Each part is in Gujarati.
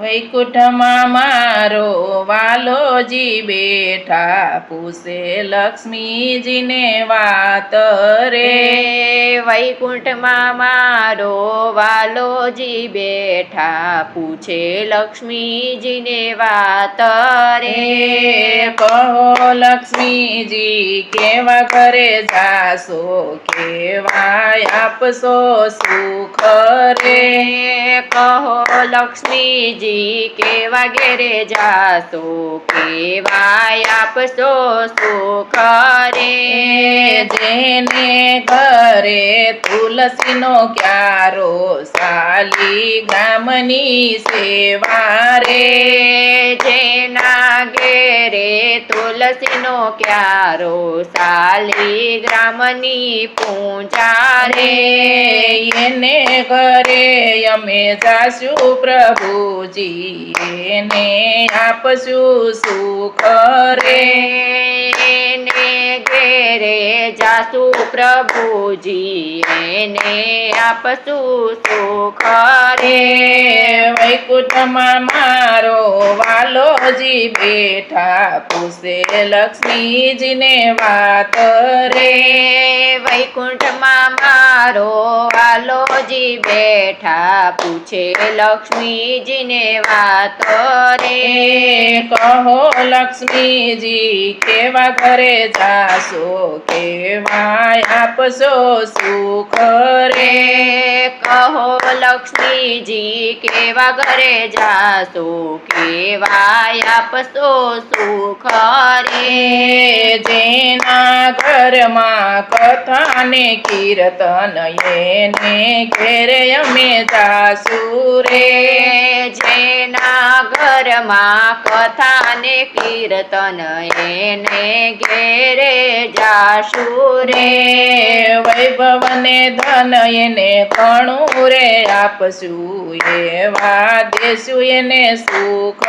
વૈકુંઠમાં મારો વાલોજી બેઠા પૂછે લક્ષ્મીજીને વાત રે. વૈકુંઠમાં મારો વાલોજી બેઠા પૂછે લક્ષ્મીજીને વાત રે. કહો લક્ષ્મીજી કેવા કરે જાશો? કેવાય આપશો સુખ રે? કહો લક્ષ્મીજી કેવા વગેરે જાશો? કેવાય આપશો સુખ રે જેને ઘરે તુલસીનો ક્યારો, સાલી ગામની સેવા રે. તુલસીનો ક્યારો સાલી ગ્રામની પૂજા રે. એને ઘરે અમે જાશું પ્રભુજી. એને આપશું સુખ રે. એને રે જાસુ પ્રભુજી એને આપશું સુખ રે વૈકુંઠમાં મારો વાલોજી બેઠા પૂછે લક્ષ્મીજીને વાત રે. વૈકુંઠમાં મારો વાલોજી બેઠા પૂછે લક્ષ્મીજીને વાત રે. કહો લક્ષ્મીજી કેવા ઘરે જાશો કેવા આપશો સુખ રે. કહો લક્ષ્મીજી, કેવા ઘરે જાશો કેવાય આપશો સુખ રે. જેના ઘરમાં કથા ને કીર્તન, એને ઘેરે અમે જાશું રે. જેના ઘરમાં કથા ને કીર્તન, એને ઘેરે જાશુ રે વૈભવને ધન એને કણું રે આપશું એવા દેશું એને સુખ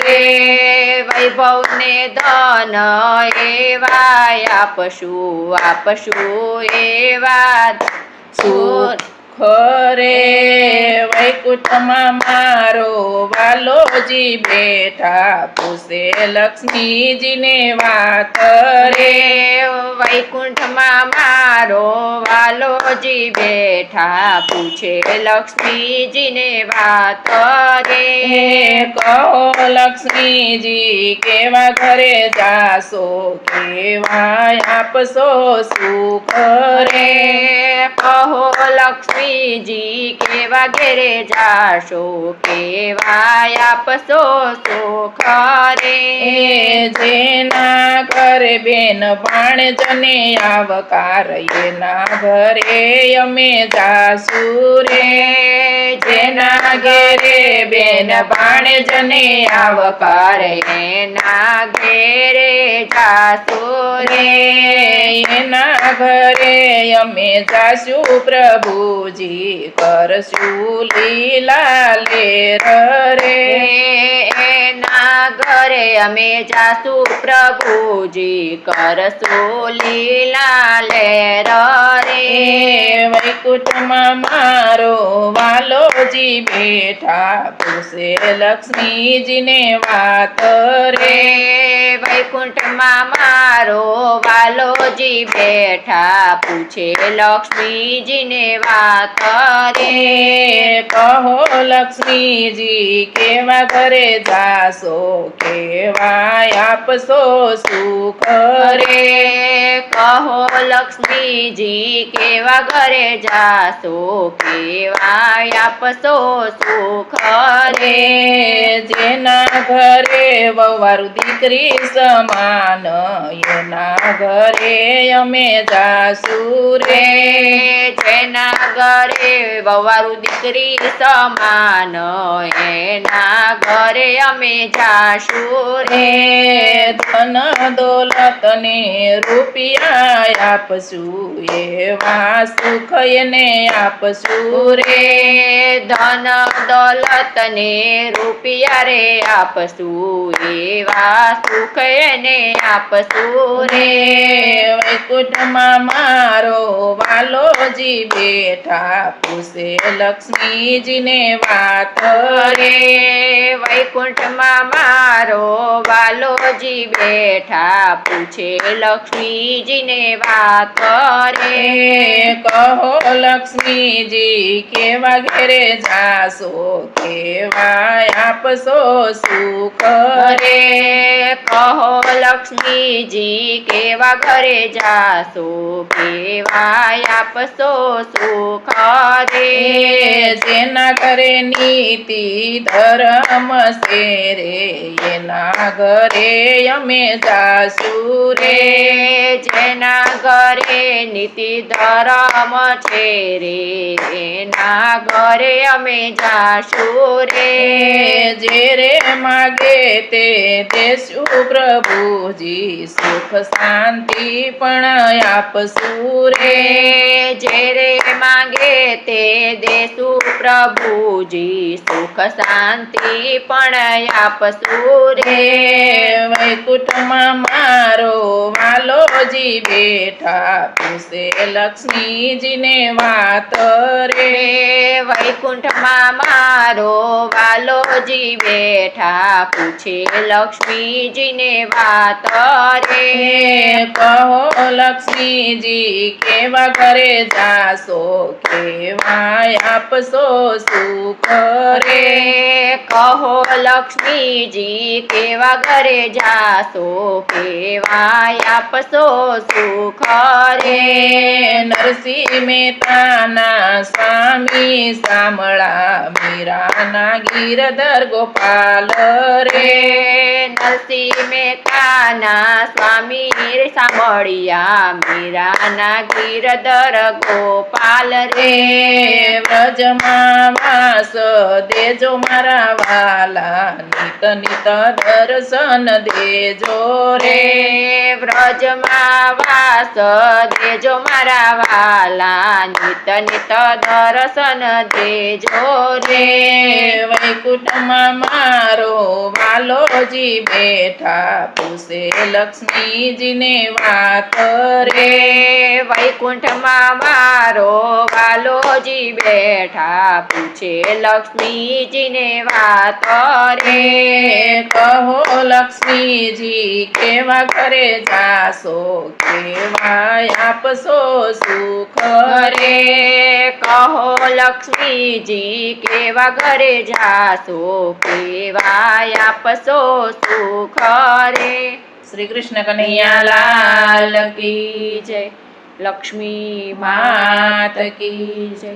રે. વૈભવને ધન એવા આપશું આપશું એવા સુખ રે વૈકુંઠમાં મારો વાલોજી બેઠા પૂછે લક્ષ્મીજીને વાત રે વૈકુંઠમાં મારો વાલોજી બેઠા પૂછે લક્ષ્મીજીને વાત રે કહો લક્ષ્મીજી કેવા ઘરે જાશો? કેવા આપશો સુખ રે કહો કહો લક્ષ્મીજી કેવા ઘેરે જાશો? કેવા આપશો સુખ રે જેના ઘરે બેન ભાણજને આવકાર એના ઘરે અમે જાસુ રે. જેના ઘેરે બેન ભાણજને આવકાર એના ઘેરે જાશો રે એના ઘરે અમે જાશું પ્રભુજી કરશું લીલા લેર રે. એના ઘરે અમે જાસુ પ્રભુજી કરશું લીલા લેર રે વૈકુંઠમાં મારો વાલોજી બેઠા પૂછે લક્ષ્મીજીને વાત રે વૈકુંઠમાં મારો વાલોજી બેઠા પૂછે લક્ષ્મીજીને વાત રે કહો લક્ષ્મીજી કેવા ઘરે જાશો? કેવા આપશો સુખ રે કહો લક્ષ્મીજી કેવા ઘરે જાશો? કેવા આપશો સુખ રે જેના ઘરે વવારું દીકરી સમાન એના ઘરે અમે જાસુ રે. જેના ઘરે વવારું દીકરી સમાન એના ઘરે અમે જાશું રે. રે ધન દોલત ને રૂપિયા આપશું એવા સુખ એને આપશું રે. ધન દોલત ને રૂપિયા રે આપશું એવા સુખ એને આપશું રે. વૈકુંઠમાં મારો વાલોજી બેઠા પૂછે લક્ષ્મીજીને વાત રે વૈકુંઠમાં મારો વાલોજી બેઠા પૂછે લક્ષ્મીજીને વાત કરે. કહો લક્ષ્મીજી કેવા ઘેરે જાશો? કેવા આપશો સુખ રે કહો લક્ષ્મીજી કેવા ઘરે જાશો? કેવા આપશો સુખ રે જેના ઘરે નીતિ ધર્મ છે રે એના ઘરે અમે જાશું રે રે જેના ઘરે નીતિ ધર્મ છે રે એના ઘરે અમે જાશું રે. જે રે માગે તે દેશું પ્રભુજી સુખ શાંતિ પણ આપશું રે. તે દેસુ પ્રભુજી સુખ શાંતિ પણ આપશું રે. વૈકુંઠમાં મારો વાલોજી બેઠા પૂછે લક્ષ્મીજીને વાત રે. વૈકુંઠમાં મારો વાલોજી બેઠા પૂછે લક્ષ્મીજીને વાત રે. કહો લક્ષ્મીજી કેવા ઘરે જાશો? કેવા આપશો સુખ રે. કહો લક્ષ્મીજી, કેવા ઘરે જાશો? કેવા આપશો સુખ રે. નરસિંહ મહેતાના સ્વામી સામળા મીરાના ગીરધર ગોપાલ રે. નરસિંહ મહેતાના સ્વામી સાંભળ્યા, મીરાના ગીરધર ગોપાલ રે. વ્રજમાં વાસ દેજો મારા વાલા નિત નિત દર્શન દેજો રે. વ્રજમાં વાસ દેજો મારા વાલા નિત નિત દર્શન દેજો રે. વૈકુંઠમાં મારો વાલોજી બેઠા પૂછે લક્ષ્મીજીને વાત રે વૈકુંઠમાં મારો વાલોજી બેઠા પૂછે લક્ષ્મીજીને વાત રે કહો લક્ષ્મીજી કેવા ઘરે જાસો કેવા આપશો સુખ રે કહો લક્ષ્મીજી કેવા ઘરે જાશો? કેવા આપશો સુખ રે શ્રી કૃષ્ણ કનૈયા લાલ કી જય. લક્ષ્મી માત કી જય.